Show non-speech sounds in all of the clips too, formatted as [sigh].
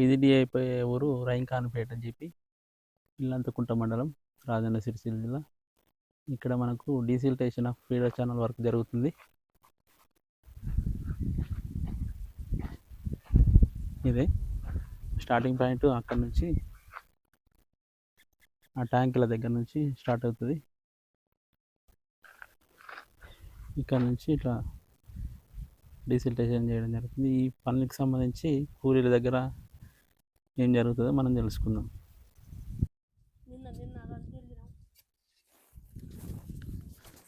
విధిడి అయిపోయే ఊరు రైంకాన్పేట అని చెప్పి ఇల్లంతకుంట మండలం రాజన్న సిరిసిల్ల జిల్లా. ఇక్కడ మనకు desiltation of feeder channel work జరుగుతుంది. ఇదే స్టార్టింగ్ పాయింట్ అక్కడ నుంచి ఆ ట్యాంకుల దగ్గర నుంచి స్టార్ట్ అవుతుంది. ఇక్కడ నుంచి ఇట్లా డీసిల్టేషన్ చేయడం జరుగుతుంది. ఈ పనులకు సంబంధించి కూలీల దగ్గర ఏం జరుగుతుందో మనం తెలుసుకుందాం.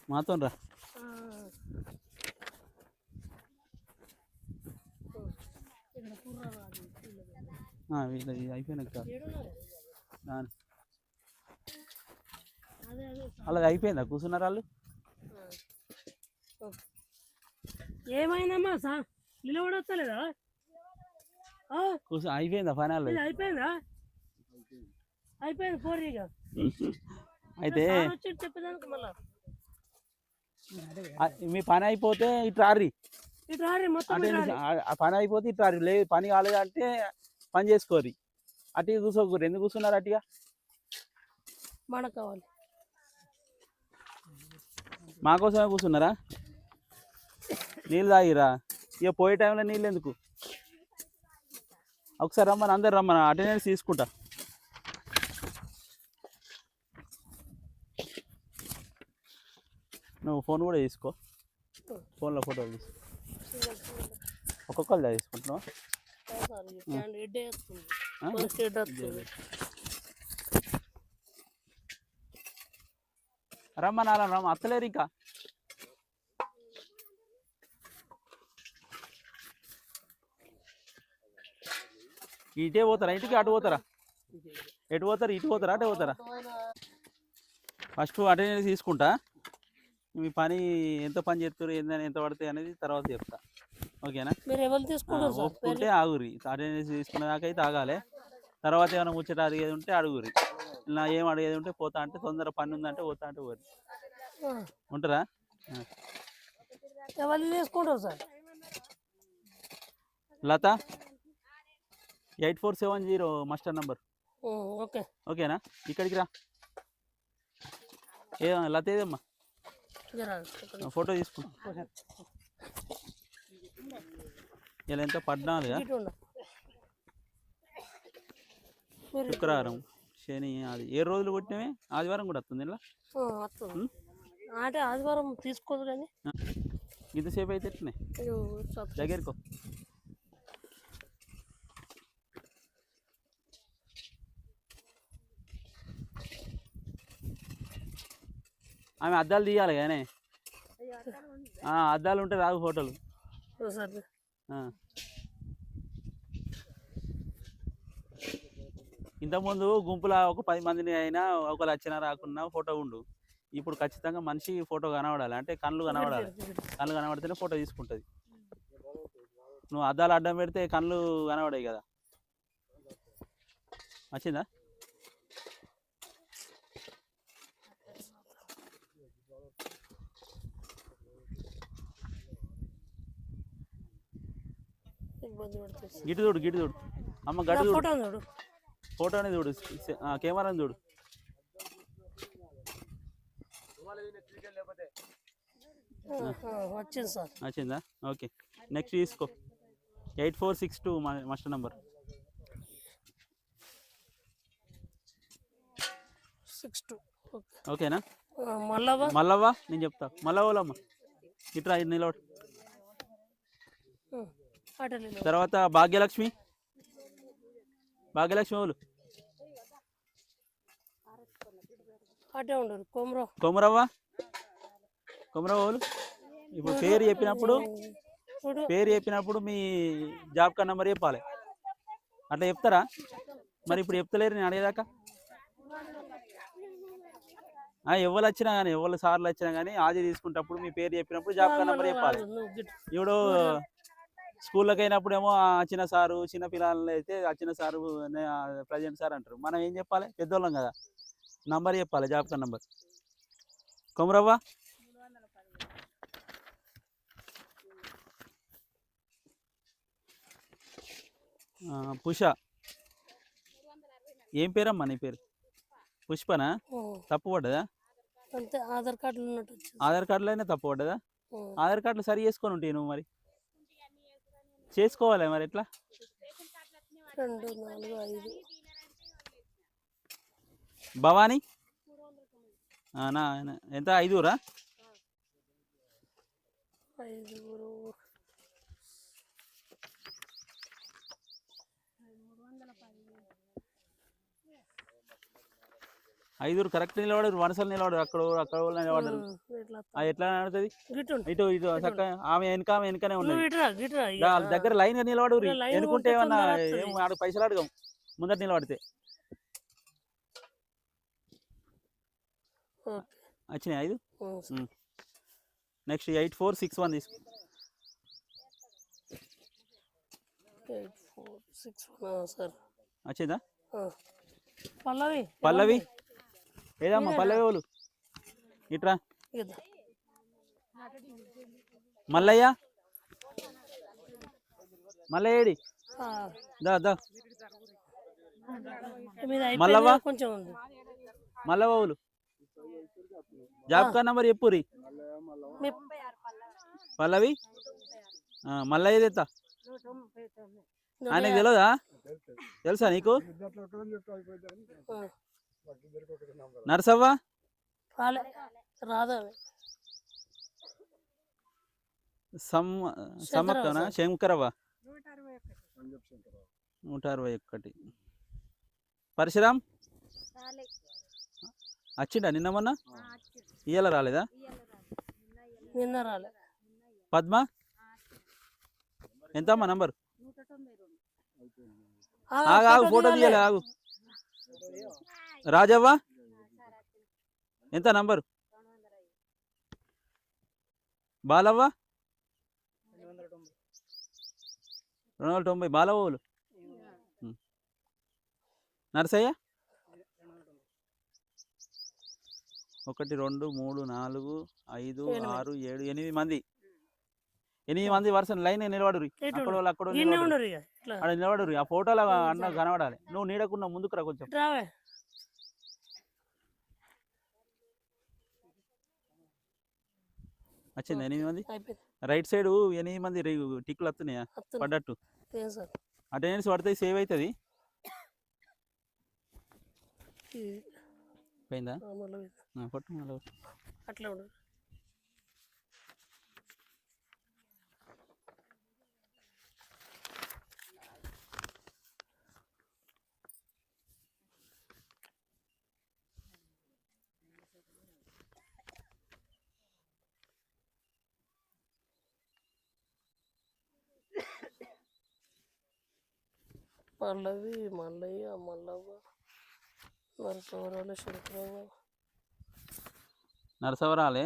మాతో రా. వీళ్ళది. అయిపోయినాక. వాళ్ళది అయిపోయిందా? కూర్చున్నారు వాళ్ళు? ఆ. ఓకే. ఏమైందమ్మా సార్ నిలబడొస్తలేదా ఆ, కూర్చో అయిపోయిందా ఫైనల్? అయిపోయిందా? అయిపోయింది పోరీగా [laughs] అయితే మీ పని అయిపోతే ఇటు రారి. పని అయిపోతే ఇటు రారి. లేదు పని కాలేదంటే పని చేసుకోరి. అటు కూర్చోకూరు ఎందుకు కూర్చున్నారు అటుగా? మనకు కావాలి మా కోసమే కూర్చున్నారా? నీళ్ళు తాగిరా? ఇక పోయే టైంలో నీళ్ళు ఎందుకు? ఒకసారి రమ్మని అందరు రమ్మని అటెండెన్స్ తీసుకుంటా. నువ్వు ఫోన్ కూడా తీసుకో. ఫోన్లో ఫోటోలు తీసుకో. ఒక్కొక్కళ్ళు తీసుకుంటున్నావు? ఆ? సార్ రమ్మ అత్తలేరు ఇంకా. ఇటే పోతారా? ఇంటికి అటు పోతారా? ఎటు పోతారు? ఇటు పోతారా? అటు పోతారా? ఫస్ట్ అటెండెన్స్ తీసుకుంటా. మీ పని ఎంత పని చేస్తారు? ఏందని ఎంత పడతాయి అనేది తర్వాత చెప్తా. ఓకేనా? ఒప్పుకుంటే ఆగురి అటెండెన్స్ తీసుకునే దాకా అయితే ఆగాలి. తర్వాత ఏమైనా ముచ్చట అడిగేది ఉంటే అడుగురి నా ఏం అడిగేది ఉంటే పోతా అంటే తొందర పని ఉందంటే పోతా అంటే పోరి. ఉంటారా ఎవరు తీసుకుంటారు sir? Latha? Eight four seven zero master number. Okay. ఓకేనా? ఇక్కడికి రా. ఏ లత ఏదమ్మా జరా ఇక్కడ ఫోటో తీసుకుంటా ఇలా ఎంత పద్నాలుగా? శుక్రవారం శని అది ఏ రోజులు కొట్టినవే? ఆదివారం కూడా వస్తుంది ఇలా? అంటే ఆదివారం తీసుకోదు కానీ. ఇంతసేపు అయితే ఎట్లనే? సత్- దగ్గరకో ఆమె అద్దాలు తీయాలి కానీ అద్దాలు ఉంటే. రాదు ఆ. ఇంతకుముందు గుంపుల ఒక పది మందిని అయినా ఒకరు వచ్చినా రాకున్నా ఫోటో ఉండు. ఇప్పుడు ఖచ్చితంగా మనిషి ఫోటో కనబడాలి. అంటే కళ్ళు కనబడాలి. కళ్ళు కనబడితేనే ఫోటో తీసుకుంటుంది. నువ్వు అద్దాలు అడ్డం పెడితే కళ్ళు కనబడాయి కదా. వచ్చిందా? ఇబ్బంది పడుతుంది. గిటు చూడు గిటు చూడు. అమ్మ గడ్డు చూడు. ఫోటో చూడు. ఫోటోని చూడు కెమెరాని చూడు. వచ్చింది సార్. వచ్చిందా? ఓకే. నెక్స్ట్ తీసుకో. Eight four six two master number. Six two. Okay ఓకేనా మల్లవ్వ. మల్లవ్వా నేను చెప్తా. మల్లవ్వలమ్మ. ఇట్రా అటలీలో తర్వాత భాగ్యలక్ష్మి. భాగ్యలక్ష్మి వాళ్ళు కొమరవ్వ. కొమరవ్వ? వాళ్ళు ఇప్పుడు పేరు చెప్పినప్పుడు పేరు చెప్పినప్పుడు మీ జాబ్ కార్డ్ నెంబర్ చెప్పాలి. అట్లా చెప్తారా? మరి ఇప్పుడు చెప్తలేరు నేను అడిగేదాకా? ఎవరు వచ్చినా కానీ ఎవరు సార్లు వచ్చినా కానీ ఆది తీసుకుంటప్పుడు మీ పేరు చెప్పినప్పుడు జాబ్ కార్డ్ నెంబర్ చెప్పాలి. ఇప్పుడు స్కూళ్ళకి అయినప్పుడు ఏమో ఆ చిన్న సారు చిన్న పిల్లలు అయితే చిన్న సారు ప్రజెంట్ సార్ అంటారు. మనం ఏం చెప్పాలి? పెద్దోళ్ళం కదా. నంబర్ చెప్పాలి జాబ్ కార్డ్ నంబర్. కొమరవ్వ. పుష. ఏం పేరమ్మా నీ పేరు? పుష్పనా. తప్పు పడ్డదా? ఆధార్ కార్డులో ఆధార్ కార్డులోనే తప్పు పడ్డదా. ఆధార్ కార్డులు సరి చేసుకొని ఉంటాయి నువ్వు మరి? చేసుకోవాలి మరి ఎట్లా? రెండు నాలుగు ఐదు. భవానీ? నా ఎంత? ఐదుగురు. ఐదుగురు కరెక్ట్ నిలబడరు వనసలు నిలబడరు అక్కడ అక్కడ వాళ్ళు నిలబడరు అది ఎట్లా నడుతుంది. ఇటు ఇటు చక్క ఆమె వెనక ఆమె వెనకనే ఉన్నది. దగ్గర లైన్గా నిలబడు ఇక line ఎనుకుంటే ఏమన్నా ఆడ పైసలు అడగం ముందట నిలబడితే. ఓకే. వచ్చినాయి ఐదు. Next eight four six one తీసుకో. వచ్చిందా? పల్లవి పల్లవి? ఏదమ్మా పల్లవి వాళ్ళు ఇట్రా. మల్లయ్య? మల్లయ్య ఏడి? దా దా. మల్లవ్వ? కొంచెం ఉంది. మల్లవ్వ వాళ్ళు జాబ్ కార్డ్ నంబర్ చెప్పురి పల్లవి? మల్లయ్య తెత్తా ఆయనకు తెలియదా తెలుసా నీకు. నరసవ్వ? రాలే రాదా సమ్ సమ్మక్కనా? శంకరవ్వ? నూట అరవై ఒక్కటి పరశురాం వచ్చిండా నిన్న మొన్న? ఇయ్యాల రాలేదా? నిన్న రాలే. పద్మ? ఎంతమ్మా నంబర్? ఆగు, ఆగు ఫోటో. తీయాలి ఆగు. రాజవ్వ? ఎంత నంబరు? బాలవ్వ? రెండు వందల తొంభై. బాలవ్వ వాళ్ళు ఉం. నరసయ్య? ఒకటి రెండు మూడు నాలుగు ఐదు. ఆరు ఏడు ఎనిమిది మంది. ఎనిమిది మంది వరుస లైన్ నిలబడు ఇటు అక్కడ వాళ్ళు అక్కడ ఈయనే నిలబడుర్రి. ఉండరు ఇక ఇట్లా. అక్కడ నిలబడు ఆ ఫోటోలో అన్న కనబడాలి. నువ్వు నీడకున్న ముందుకు రా కొంచెం ఇటు రావే వచ్చింది ఎనిమిది మంది? రైట్ సైడ్ ఎనిమిది మంది టిక్లు వస్తున్నాయా వస్తున్నా. పడ్డట్టు. అటెండెన్స్ పడితే సేవ్ అవుతుంది పోయిందా. అట్లా ఉండదు పల్లవి మల్లయ్య మల్లవ్వ నరసవరాలు శంకరవ్వ. నరసవరాలు?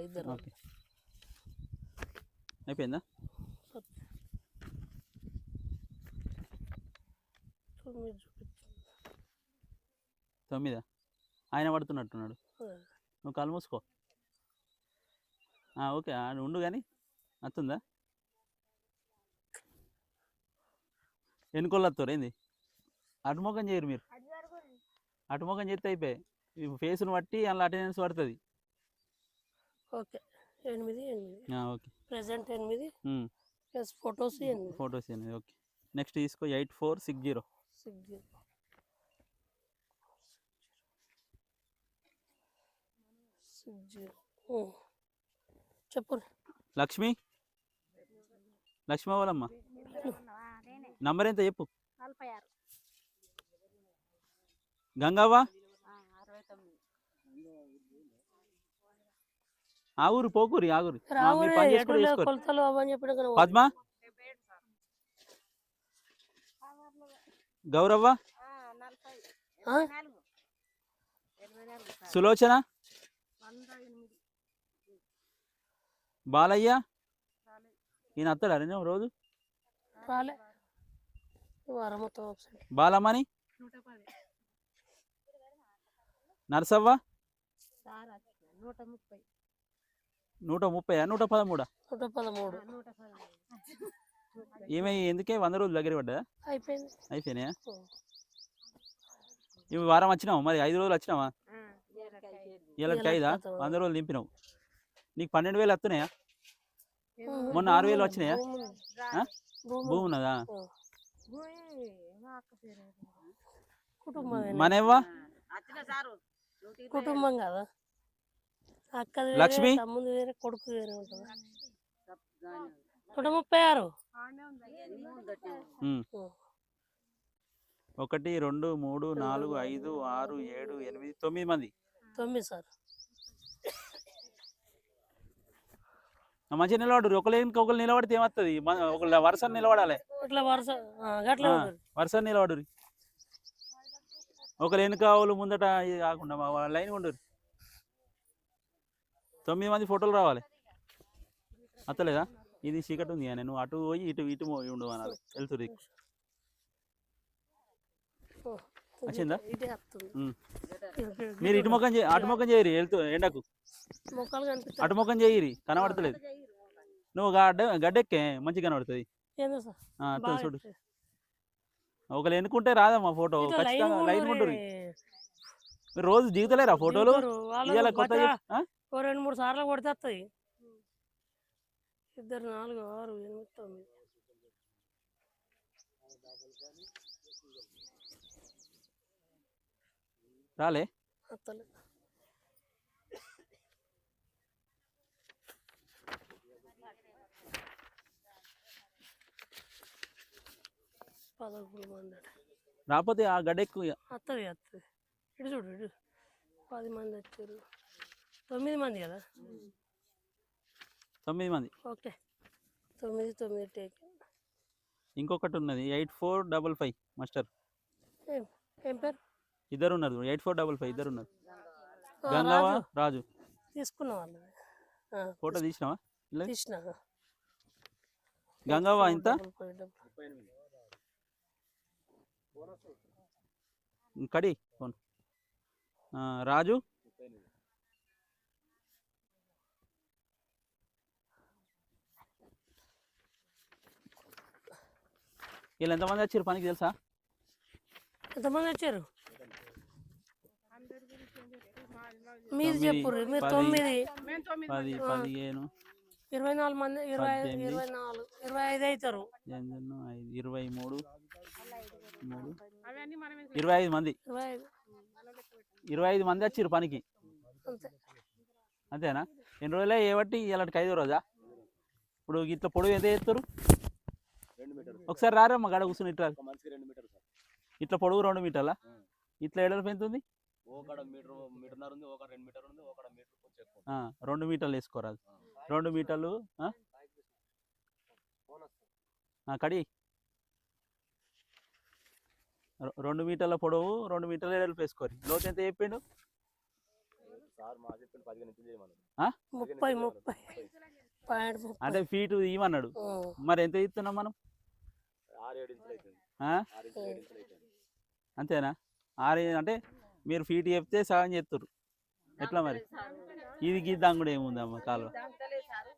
ఇద్దరు. ఓకే. అయిపోయిందా? తొమ్మిది ఆయన పడుతున్నట్టున్నాడు. నువ్వు కళ్ళు మూసుకో. ఓకే. ఉండు కానీ వస్తుందా ఎన్నికోళ్ళు వస్తారు ఏంది అటుముఖం చేయరు మీరు. అటుముఖం చేస్తే అయిపోయి ఫేస్ను బట్టి అందులో అటెండెన్స్ పడుతుంది. ఓకే. ఎనిమిది ఓకే. ప్రెసెంట్ ఎనిమిది. ఉమ్, ప్లస్ ఫొటోస్ ఎనిమిది. ఫొటోస్ అనేది ఓకే. నెక్స్ట్ తీసుకో eight four six zero. Six zero. Six zero. చెప్పు. లక్ష్మి? లక్ష్మి వాళ్ళమ్మ నంబర్ ఎంత చెప్పు గంగవ్వ? ఆగురు పోకూరి ఆగురి పద్మ? గౌరవ్వ? సులోచన? బాలయ్య? ఈయన అత్తడా నేను రోజు? రాలే. బాలమ్మని నరసవ్వ? సార్ నూట ముప్పై. నూట ముప్పై నూట పదమూడా? నూట పదమూడు. ఈమె ఎందుకే వంద రోజులు దగ్గర పడ్డా? అయిపోయింది. అయిపోయినాయా. ఇవి వారం వచ్చినావు? మరి ఐదు రోజులు వచ్చినావా? ఇలా ఇయ్యాలకి ఐదా? వంద రోజులు దింపినావు నీకు పన్నెండు వేలు వస్తున్నాయా మొన్న ఆరు వేలు వచ్చినాయా? భూమి ఉన్నదా కుటుంబం కుటుంబం కదా. అక్కది లక్ష్మి? తమ్ముడు వేరే కొడుకు వేరే ఉంటుంది? నూట ముప్పై ఆరు. ఒకటి రెండు మూడు నాలుగు ఐదు ఆరు ఏడు ఎనిమిది తొమ్మిది మంది. తొమ్మిది సార్. మంచిగా నిలబడు ఒకరు ఇంకొకరు నిలబడితే ఏమవుతుంది ఒక వరుస నిలబడాలి. వరుస నిలబడు ఒకరు వెనుక వాళ్ళు ముందట ఇది కాకుండా లైన్ ఉండరు తొమ్మిది మంది ఫోటోలు రావాలి. అత్తలేదా? ఇది చీకటి ఉంది నేను అటు పోయి ఇటు ఇటు ఉండు అనాలి వెళ్తుంది వచ్చిందా? మీరు ఇటు ముఖం అటు ముఖం చేయరు వెళ్తూ ఎండకు. అటు ముఖం చేయరి కనబడతలేదు. నువ్వు గడ్డ గడ్డెక్కే మంచిగా కనబడుతుంది. చూడు. ఒకరు ఎన్నుకుంటే రాదమ్మా ఫోటో ఖచ్చితంగా లైన్ ఉండరు మీరు రోజు దిగుతలేరా ఫోటోలు? ఇవాళ కొత్త రెండు మూడు సార్లు కొడితే ఇద్దరు నాలుగు ఆరు ఎనిమిది తొమ్మిది. రాలే. పదకొండు మంది. రాకపోతే ఆ గడ్డెక్కు ఇక. వస్తుంది వస్తుంది ఇటు చూడు ఇటు. పది మంది వచ్చారు. తొమ్మిది మంది కదా? తొమ్మిది మంది. ఓకే. తొమ్మిది తొమ్మిది టేక్. ఇంకొకటి ఉన్నది eight four double five master. ఏం ఏం పేరు? ఇద్దరు ఉన్నారు ఎయిట్ ఫోర్ డబల్ ఫైవ్ ఇద్దరు ఉన్నారు గంగావా? రాజు. తీసుకున్న వాళ్ళు ఫోటో తీసినావా? తీసిన. గంగావా ఇంత. కడి ఫోన్. రాజు? వీళ్ళు ఎంతమంది వచ్చారు? పనికి తెలుసా? ఎంతమంది వచ్చారు? మీరు చెప్పుర్రు మీరు. తొమ్మిది. మేము తొమ్మిది పది పదిహేను ఇరవై నాలుగు మంది ఇరవై. ఇరవై నాలుగు ఇరవై ఐదు అవుతారు ఇరవై మూడు మూడు ఇరవై ఐదు మంది. ఇరవై ఐదు. ఇరవై ఐదు మంది వచ్చారు పనికి. అంతే. అంతేనా? ఎన్ని రోజులే ఏబట్టి ఇలాంటికి ఐదో రోజా? ఇప్పుడు ఇట్లా పొడవు ఎంత చేస్తారు? ఒకసారి రారమ్మా గడ కూర్చుని ఇట్లా. ఇట్లా పొడవు రెండు మీటర్లా? ఇట్లా ఎడలు ఎంత ఉంది? ఒకడ మీటర్ మీటర్న్నర ఉంది ఒక రెండు మీటర్ ఉంది ఒక మీటర్ కొంచెం ఎక్కువ రెండు మీటర్లు వేసుకోరాదు రెండు మీటర్లు ఆ? ఆ, కడి రె- రెండు మీటర్ల పొడవు రెండు మీటర్ల ఎడల్పు వేసుకోరు. లోతు ఎంత చెప్పిండు ముప్పై ముప్పై. అంటే ఫీట్ ఇవ్వన్నాడు మరి ఎంత ఇస్తున్నాం మనం? ఏడు ఏడు అంతేనా? ఆరు అంటే మీరు ఫీట్ చెప్తే సగం చేస్తారు ఎట్లా మరి? ఇది గీద్దాం కూడా ఏముందమ్మా కాలువ?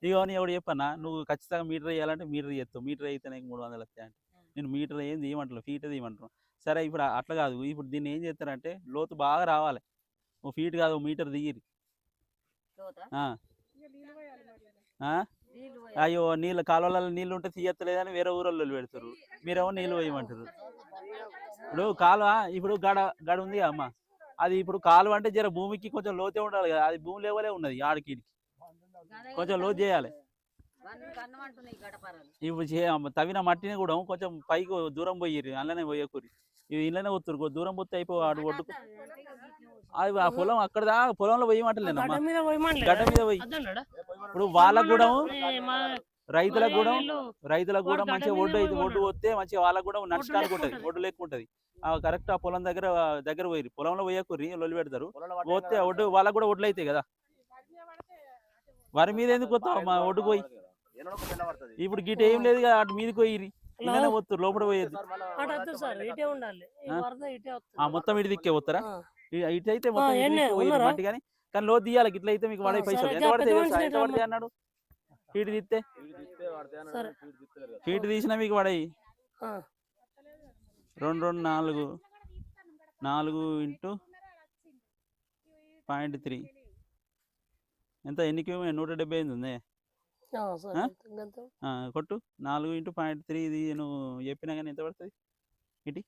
ఇగో నీ ఎవడు చెప్పన్నా నువ్వు ఖచ్చితంగా మీటర్ వేయాలంటే మీటర్ చేస్తావు మీటర్ అయితే నీకు మూడు వందలు వస్తాయి అంటే. నేను మీటర్ ఏం తీయమంటున్నాను ఫీట్ తీయమంటున్నాను సరే ఇప్పుడు అట్లా కాదు. ఇప్పుడు దీన్ని ఏం చేస్తారంటే లోతు బాగా రావాలి. ఓ ఫీట్ కాదు ఓ మీటర్ దిగిరి ఆ. ఆ? అయ్యో నీళ్ళు కాలువలలో నీళ్ళు ఉంటే తీయత్తలేదని వేరే ఊరోళ్ళు పెడతారు మీరేమో నీళ్ళు వేయమంటారు ఇప్పుడు కాలువ ఇప్పుడు గడ గడ ఉంది అమ్మ. అది ఇప్పుడు కాలువ అంటే జర భూమికి కొంచెం లోతే ఉండాలి కదా అది భూమి లెవెలే ఉన్నది ఆడికి. కొంచెం లోతు చేయాలి. ఇప్పుడు తవ్విన మట్టిని కూడా కొంచెం పైకి దూరం పోయిర్రు అందులోనే పోయకూరి. ఇవి ఇళ్ళనే పోతురు కొద్ది దూరం పోతే అయిపో ఆడు ఒడ్డుకు అది ఆ పొలం అక్కడ దా పొలంలో పోయమంటలేనమ్మా. గడ్డ మీద పోయి? ఇప్పుడు వాళ్ళకు కూడా రైతులకు కూడా రైతులకు కూడా వాడు మంచిగా ఒడ్డు అయితే ఒడ్డు పోయి వస్తే మంచిగా వాళ్ళకు కూడా నడుచుకోడానికి ఉంటుంది. ఒడ్డు లెక్క ఉంటుంది. ఆ కరెక్ట్ ఆ పొలం దగ్గర దగ్గర పోయి పొలంలో పోయకూరి లొల్లి పెడతారు. పోతే ఒడ్డు వాళ్ళకు కూడా ఒడ్లు అవుతాయి కదా. వరి మీద ఎందుకు వస్తావు మా ఒడ్డు పోయి. ఇప్పుడు గిట ఏం లేదు కదా అటు మీదకి పోయిరి ఇళ్ళనే పోతురు లోపల పోయేది మొత్తం ఇటు దిక్కే పోతారా? ఇటు అయితే? మట్టి కానీ కానీ లో తీయాలి ఇట్లా అయితే మీకు పడే ఆ, పైసలు. ఎంత పడితే ఎంత పడితే అన్నాడు? ఫీట్ తీస్తే. ఫీట్ తీసినా మీకు పడాయి. ఆ. రెండు రెండు నాలుగు. నాలుగు ఇంటూ పాయింట్ త్రీ. ఎంత? ఎన్ని క్యూబ్ నూట డెబ్బై ఎనిమిది ఉంది? ఆ, సరే. ఆ? గంతే. ఆ, కొట్టు. నాలుగు ఇంటూ పాయింట్ త్రీ ఇది నువ్వు చెప్పినా కానీ ఎంత పడుతుంది? ఇటీ.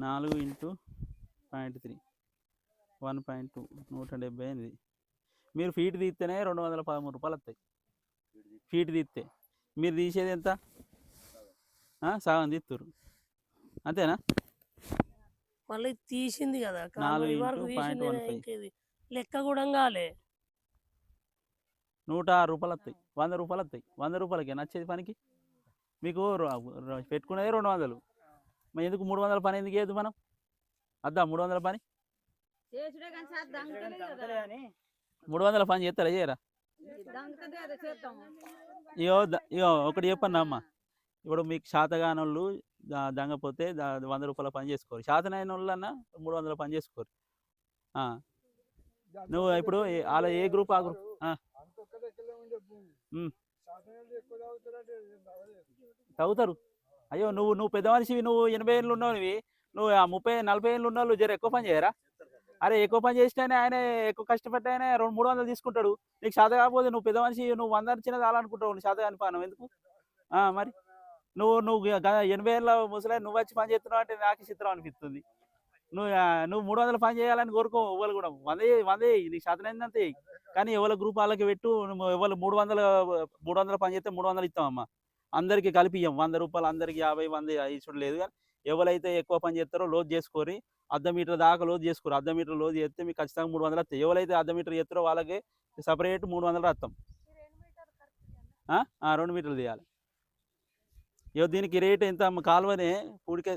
నాలుగు into point three. One point two నూట డెబ్బై ఎనిమిది. మీరు ఫీట్ తీస్తేనే రెండు వందల పదమూడు రూపాయలు వస్తాయి. ఫీట్ తీస్తే. మీరు తీసేది ఎంత? సగం తీస్తురు అంతేనా? మళ్ళీ తీసింది కదా లెక్క కూడా కాలే. నూట ఆరు రూపాయలు వస్తాయి. వంద రూపాయలు వస్తాయి. వంద రూపాయలకి నచ్చేది పనికి? మీకు పెట్టుకునేది రెండు వందలు. ఎందుకు మూడు వందల పని ఎందుకు వేయద్దు మనం? అద్దా మూడు వందల పని? చేసుడే కానీ సార్ దంగతలేదు కదా. మూడు వందల పని చేస్తారా చేయరా? దంగతదే అదే చేద్దాం. ఇగో ద- ఇగో ఒకటి చెప్పండి అమ్మ. ఇప్పుడు మీకు శాతగానోళ్ళు దంగపోతే వంద రూపాయల పని చేసుకోరు. శాతనైన వాళ్ళన్నా మూడు వందల పని చేసుకోరు. ఆ. నువ్వు ఇప్పుడు వాళ్ళ ఏ గ్రూప్ ఆ గ్రూప్. తవ్వుతారు. అయ్యో నువ్వు నువ్వు పెద్ద మనిషివి నువ్వు ఎనభై ఏళ్ళు ఉన్నవి నువ్వు ఆ ముప్పై నలభై ఏళ్ళు ఉన్న వాళ్ళు జర ఎక్కువ పని చేయరా? అరే ఎక్కువ పని చేసినా ఆయన ఎక్కువ కష్టపడ్డా ఆయన రెండు మూడు వందలు తీసుకుంటాడు. నీకు శాత కాకపోతే నువ్వు పెద్ద మనిషి నువ్వు వంద చిన్న చాలనుకుంటావు నువ్వు శాత కాని ఎందుకు? ఆ, మరి? నువ్వు నువ్వు గ- ఎనభై ఏళ్ళ ముసలి నువ్వు వచ్చి పని చేస్తున్నావు అంటే నాకు చిత్రం అనిపిస్తుంది. నువ్వు నువ్వు మూడు వందలు పని చేయాలని కోరుకో ఎవరు కూడా. వందే వందే నీకు శాతం అయిందంతే కానీ ఎవరి గ్రూప్ వాళ్ళకి పెట్టు ఎవరు మూడు వందల మూడు వందల పని చేస్తే మూడు వందలు ఇస్తామమ్మా. అందరికీ కలిపి ఇవ్వం వంద రూపాయలు అందరికి యాభై వంద ఇచ్చడం లేదు కానీ ఎవరైతే ఎక్కువ పని చేస్తారో లోడ్ చేసుకోరి అర్ధ మీటర్ దాకా లోడ్ చేసుకోరు. అర్ధ మీటర్ లోడ్ చేస్తే మీకు ఖచ్చితంగా మూడు వందలు వస్తాయి. ఎవరైతే అర్ధ మీటర్ చేస్తారో వాళ్ళకి సపరేట్ మూడు వందలు? ఆ, రెండు మీటర్లు తీయాలి. ఇగో దీనికి రేట్ ఎంత? కాలువనే పూడికే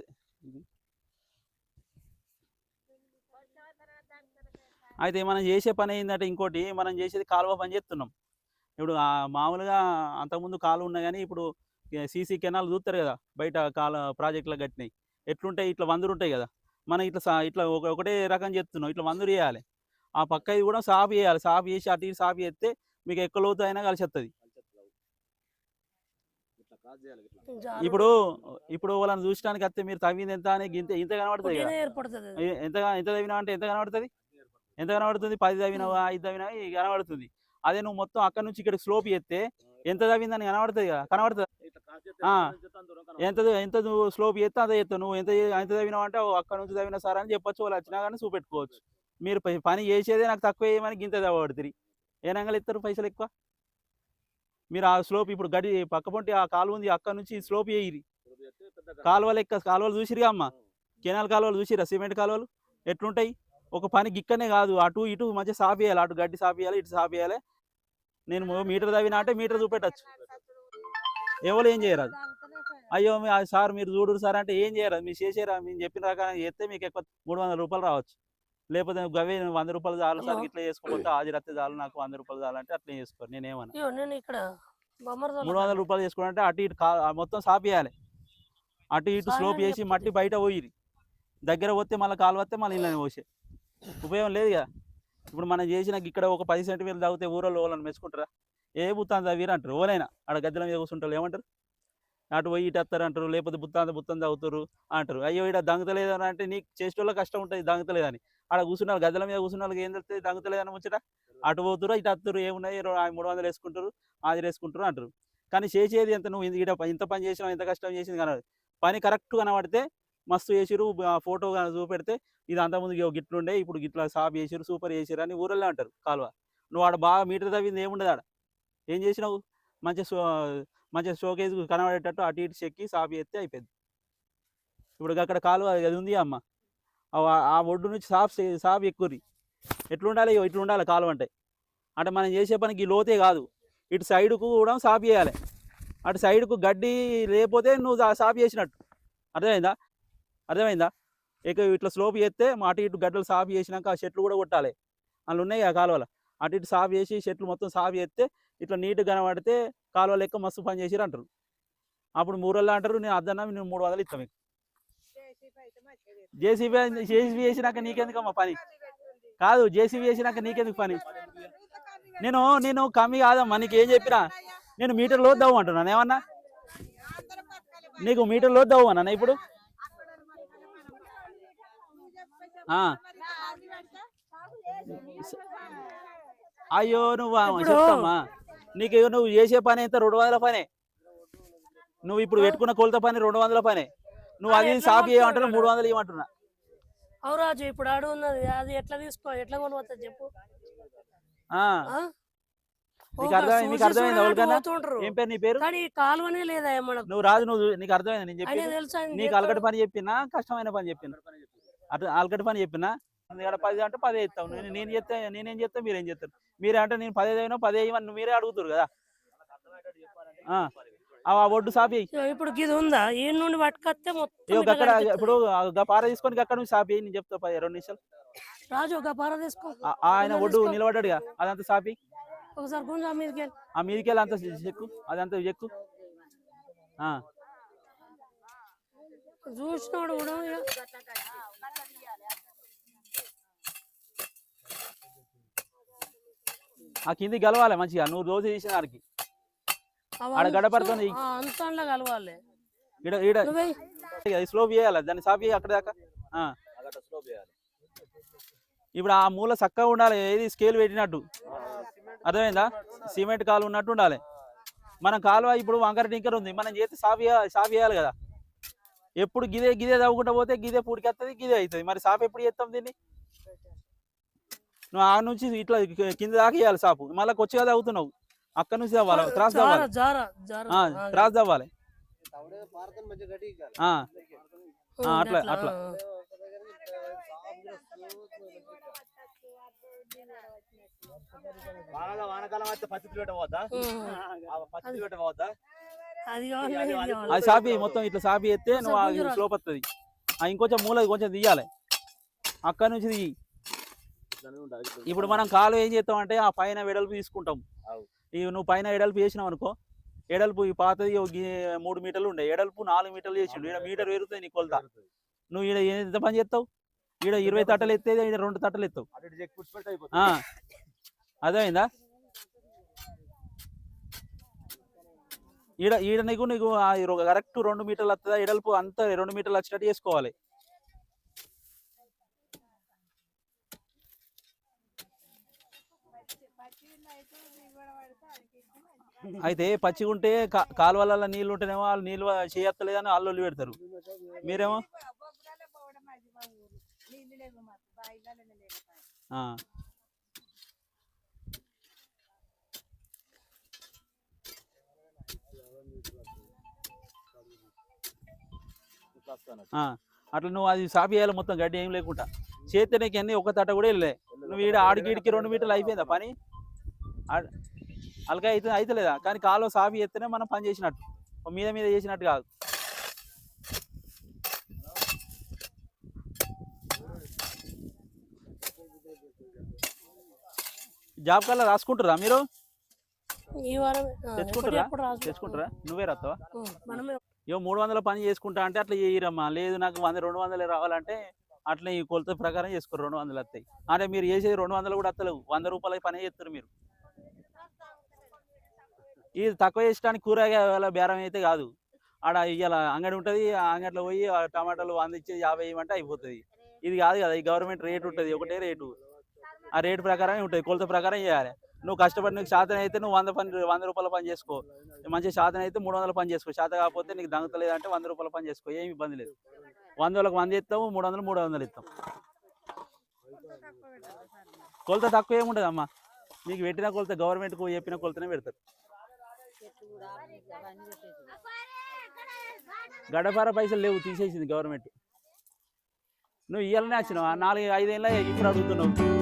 అయితే మనం చేసే పని ఏంటంటే ఇంకోటి మనం చేసేది కాలువ పని చేస్తున్నాం. ఇప్పుడు మామూలుగా అంతకుముందు కాలువ ఉన్నాయి కానీ ఇప్పుడు సీసీ కెనాల్ చూస్తారు కదా బయట కాల ప్రాజెక్టులు కట్టినాయి. ఎట్లుంటాయి? ఇట్లా వందరు ఉంటాయి కదా. మనం ఇట్లా ఇట్లా ఒక ఒకటే రకం చేస్తున్నాం ఇట్లా వందరు చేయాలి. ఆ పక్క ఇది కూడా సాఫ్ చేయాలి. సాఫ్ చేసి అటు ఇటు సాఫ్ చేస్తే మీకు ఎక్కువ లోతు అయినా కలిసి వస్తుంది ఇట్లా క్రాస్ చేయాలి ఇట్లా జారు ఇప్పుడు ఇప్పుడు వాళ్ళని చూసడానికి వస్తే మీరు తవ్వింది ఎంత అని ఇంత ఇంత కనబడుతుంది ఎంత ఎంత తవ్వినావు అంటే ఎంత కనబడుతుంది? ఎంత కనబడుతుంది? పది తవ్వినావా ఐదు తవ్వినావా? ఇది కనబడుతుంది. అదే నువ్వు మొత్తం అక్కడ నుంచి ఇక్కడ స్లోప్ చేస్తే ఎంత తవ్విందని కనబడుతుంది కదా కనబడుతుంది. ఎంత ఎంత నువ్వు స్లోప్ చేస్తే అంత చేస్తావు. నువ్వు ఎంత ఎంత తవ్వినావు అంటే అక్కడ నుంచి తవ్వినా సార్ అని చెప్పొచ్చు వాళ్ళు వచ్చినా కానీ చూపెట్టుకోవచ్చు. మీరు పని చేసేదే నాకు తక్కువ వేయమని గింత తవ్వబడుతుంది. ఏ ఇస్తారు పైసలు ఎక్కువ? మీరు ఆ స్లోప్ ఇప్పుడు గడి పక్క పొంటి ఆ కాలువ ఉంది అక్కడ నుంచి స్లోప్ వేయిరి ఇప్పుడు చేస్తే పెద్ద కాలువ. లెక్క కాలువలు చూసిరుగా అమ్మ? కెనాల్ కాలువలు చూసిరా సిమెంట్ కాలువలు? ఎట్లుంటాయి? ఒక పని గిక్కనే కాదు అటు ఇటు మంచిగా సాఫ్ చేయాలి అటు గడ్డి సాఫ్ చేయాలి ఇటు సాఫ్ చేయాలి. నేను మీటర్ తవ్వినా అంటే మీటర్ చూపెట్టచ్చు. ఎవరు ఏం చేయరాదు. అయ్యో మీ- సార్ మీరు చూడరు సార్ అంటే ఏం చేయరాదు. మీరు చేసేరా మీరు చెప్పిన రకంగా చేస్తే మీకు ఎక్కువ మూడు వందల రూపాయలు రావచ్చు. లేకపోతే గవే వంద రూపాయలు చాలు సార్. ఇట్లా చేసుకోకపోతే హాజరత్తే చాలు నాకు వంద రూపాయలు చాలు అంటే అట్లా చేసుకోరు. నేనేమన్నా. ఇక్కడ మూడు వందల రూపాయలు చేసుకోవాలంటే అటు ఇటు మొత్తం సాఫ్ చేయాలి అటు ఇటు స్లోప్ చేసి. మట్టి బయట పోయిరి దగ్గర పోతే మళ్ళీ కాలు వస్తే మళ్ళీ ఇళ్ళని పోసే. ఉపయోగం లేదు కదా. ఇప్పుడు మనం చేసిన ఇక్కడ ఒక పది సెంటీమీటర్లు తాగితే ఊరలో వాళ్ళని మెచ్చుకుంటారా? ఏ బుత్తాంత వీరు అంటారు? ఓలైనా? ఆడ గద్దెల మీద కూర్చుంటారు ఏమంటారు? అటు పోయి ఇటు వస్తారు అంటారు లేకపోతే బుత్తాంత బుత్తం తాగుతారు అంటారు. అయ్యో ఇక్కడ దంగతలేదు అని అంటే నీకు చేసేటోళ్ళ కష్టం ఉంటుంది దంగతలేదని. ఆడ కూర్చున్నారు గద్దెల మీద కూర్చున్న వాళ్ళకి ఏం తెలుస్తుంది దంగతలేదని ముచ్చట? అటు పోతురు ఇటు వస్తారు ఏమున్నాయి? ఆ మూడు వందలు వేసుకుంటారు ఆది వేసుకుంటారు అంటారు. కానీ చేసేది ఎంత? నువ్వు ఈడ ఇంత పని చేసినావు ఇంత కష్టం చేసింది కానీ పని కరెక్ట్ కనబడితే మస్తు చేసిరు ఫోటో చూపెడితే ఇది అంతకుముందు ఇగో గిట్లుండే ఇప్పుడు గిట్లా సాఫ్ చేసిరు సూపర్ చేసిరు అని ఊరల్లో అంటారు కాలువ. నువ్వు ఆడ బాగా మీటర్ తవ్వింది ఏముండదు ఆడ. ఏం చేసినావు? మంచిగా మంచి మంచిగా షోకేజ్ కనబడేటట్టు అటు ఇటు చెక్కి సాప్ చేస్తే అయిపోయింది. ఇప్పుడు అక్కడ కాలువ అది ఉంది అమ్మ. ఆ- ఒడ్డు నుంచి సాఫ్ సాఫ్ ఎక్కుర్రి. ఎట్లుండాలి ఇగో కాలువ అంటే. అంటే మనం చేసే పనికి ఈ లోతే కాదు. ఇటు సైడ్కు కూడా సాఫ్ చేయాలి. అటు సైడ్కు గడ్డి లేకపోతే నువ్వు దా- సాఫ్ చేసినట్టు. అర్థమైందా? అర్థమైందా? ఇక ఇట్లా స్లోప్ చేస్తే మా అటు ఇటు గడ్డలు సాఫ్ చేసినాక ఆ చెట్లు కూడా కొట్టాలి. అందులో ఉన్నాయి ఆ కాలువలు. అటు ఇటు సాఫ్ చేసి చెట్లు మొత్తం సాఫ్ చేస్తే ఇట్లా నీట్గా కనబడితే కాలువ లెక్క మస్తు పని చేసిరు అంటారు. అప్పుడు మూడు వందలు అంటారు నేను అద్దన్నా నేను మూడు వందలు ఇస్తాను మీకు. జేసీబీ జేసీబీ చేసినాక నీకెందుకమ్మా పని? కాదు జేసీబీ చేసినాక నీకెందుకు పని? నేను నేను కమ్మి కాదమ్మా నీకు ఏం చెప్పినా? నేను మీటర్లో దవ్వు అంటున్నాను ఏమన్నా? నీకు మీటర్ లోద్దావు అన్న ఇప్పుడు ఆ. అయ్యో నువ్వు? చెప్తామా నీకు నువ్వు చేసే పని ఎంత? రెండు వందల పనే. నువ్వు ఇప్పుడు పెట్టుకున్న కొలత పని రెండు వందల పనే. నువ్వు అది సాఫ్ చేయమంటున్నా మూడు వందలు ఇవ్వమంటున్నా. అవు రాజు ఇప్పుడు ఆడు ఉన్నది. అది ఎట్లా తీసుకో? ఎట్లా కొనుక్కోతుంది చెప్పు? నీకు అర్థమైంది? నీకు అర్థమైంది. ఏం పేరు నీ కాలువనే లేదా నువ్వు రాజు నువ్వు నీకు అర్థమైంది? నేను చెప్పి నీకు. అలకటి పని చెప్పినా కష్టమైన పని చెప్పినా? అటు అలకటి పని చెప్పినా అందుకడ పది అంటే పదే ఇస్తావు. నేను నేను చెప్తే నేనేం చెప్తా మీరేం చెప్తారు? మీరే అంటే నేను పదే అయినా పదే ఇవ్వని మీరే అడుగుతారు కదా. ఆ, ఒడ్డు సాపి ఇప్పుడు ఇది ఉందా? ఈ నుండి పట్టుకొస్తే మొత్తం అక్కడ. ఇప్పుడు పార తీసుకొని అక్కడ నుంచి సాపి నేను చెప్తా పది రెండు నిమిషాలు. రాజు ఒక పార తీసుకో. ఆయన ఒడ్డు. నిలబడ్డాడుగా అదంతా సాపి ఒకసారి గుంజా మీదకి. ఆ మీదికి వెళ్ళి అంత చెక్కు అదంతా చెక్కు. ఆ, చూసినోడు కూడా ఆ కింది గెలవాలి మంచిగా నువ్వు రోజు తీసిన ఆడికి అవి ఆడ గడపడుతుంది. కలవాలి. ఈడ ఈడ. స్లోప్ చేయాలి దాన్ని సాపి అక్కడ దాకా. ఇప్పుడు ఆ మూల చక్కగా ఉండాలి ఏది స్కేల్ పెట్టినట్టు. అర్థమైందా? సిమెంట్ కాలు ఉన్నట్టు ఉండాలి. మనం కాలువ ఇప్పుడు వంకర టింకర్ ఉంది మనం చేస్తే సాఫ్ సాఫ్ చేయాలి కదా. ఎప్పుడు గిదే గిదే తవ్వుకుంటా పోతే గిదే పూడికెత్తది గిదే అవుతుంది మరి సాఫ్ ఎప్పుడు చేస్తాం దీన్ని? నువ్వు ఆ నుంచి ఇట్లా కింద దాకా చేయాలి సాపు మళ్ళీ కొచ్చిగా తవ్వుతున్నావు. అక్కడ నుంచి తవ్వాలి? జార తవ్వాలి? ఉమ్, ఆ, అట్లా, అట్లా. వానకాలం అయితే పత్తి పత్తి అది సాపి మొత్తం ఇట్లా సాపి ఎత్తే నువ్వు ఒకసారి గుంజురా. స్లోప్ వస్తుంది ఆ ఇంకొంచెం మూల కొంచెం తీయాలి. అక్కడ నుంచి దిగి ఇప్పుడు మనం కాలు ఏం చేస్తాం అంటే ఆ పైన వెడల్పు తీసుకుంటాం. ఇవి నువ్వు పైన ఎడల్పు చేసినావు అనుకో ఎడల్పు ఈ పాతది మూడు మీటర్లు ఉండే ఎడల్పు నాలుగు మీటర్లు చేసిండు ఈడ మీటర్ పెరుగుతుంది నీ కొలత. నువ్వు ఈడ ఎంత పని చేస్తావు? ఈడ ఇరవై తట్టలు ఎత్తేది ఈడ రెండు తట్టలు ఎత్తావు. అర్థమైందా? ఈడ ఈడ నీకు నీకు కరెక్ట్ రెండు మీటర్లు వస్తుందా ఎడల్పు అంత రెండు మీటర్లు వచ్చేటట్టు చేసుకోవాలి. అయితే పచ్చిగా ఉంటే కాలువలలో నీళ్ళు ఉంటేనేమో వాళ్ళు నీళ్ళు చేయత్తలేదని వాళ్ళు పెడతారు. మీరేమో? అట్లా నువ్వు అది సాఫ్ చేయాలి మొత్తం గడ్డి ఏం లేకుండా. చేస్తే నీకు అన్ని ఒక తట కూడా వెళ్ళలే. నువ్వు ఈడ ఆడికి ఈడికి రెండు మీటర్లు అయిపోయిందా పని? అలాగే అయితే అయితలేదా? కానీ కాలువ సాఫీ చేస్తేనే మనం పని చేసినట్టు. మీద మీద చేసినట్టు కాదు. జాబ్ కల్లా రాసుకుంటారా మీరు? తెచ్చుకుంటారా? నువ్వే రాస్తావా? ఇగో మూడు వందల పని చేసుకుంటా అంటే అట్లా చేయరమ్మా. లేదు నాకు వంద రెండు వందలు రావాలంటే అట్లా ఈ కొలత ప్రకారం చేసుకోరు రెండు వందలు వస్తాయి. అంటే మీరు చేసేది రెండు వందలు కూడా వస్తలేవు. వంద రూపాయలకి పని చేస్తారు మీరు. ఇది తక్కువ చేసడానికి కూరగాయల బేరం అయితే కాదు. ఆడ ఇవాళ అంగడి ఉంటుంది ఆ అంగడిలో పోయి ఆ టమాటాలు అందించేది యాభై ఇవ్వమంటే అయిపోతుంది. ఇది కాదు కదా ఈ గవర్నమెంట్ రేట్ ఉంటుంది ఒకటే రేటు. ఆ రేటు ప్రకారమే ఉంటుంది కొలత ప్రకారం చేయాలి. నువ్వు కష్టపడి నీకు శాతం అయితే నువ్వు వంద పని వంద రూపాయల పని చేసుకో. మంచి శాతం అయితే మూడు వందల పని చేసుకో. శాతం కాకపోతే నీకు దంగతలేదు అంటే వంద రూపాయల పని చేసుకో ఏమి ఇబ్బంది లేదు. వందలకు వంద ఇస్తాము మూడు వందలు మూడు వందలు ఇస్తాం. కొలత తక్కువ ఏముండదు అమ్మా నీకు పెట్టిన కొలత గవర్నమెంట్కు చెప్పిన కొలతనే పెడతారు. గడపార పైసలు లేవు తీసేసింది గవర్నమెంట్. నువ్వు ఇయ్యాలనే వచ్చినావు? నాలుగు ఐదేళ్ళ ఇప్పుడు అడుగుతున్నావు.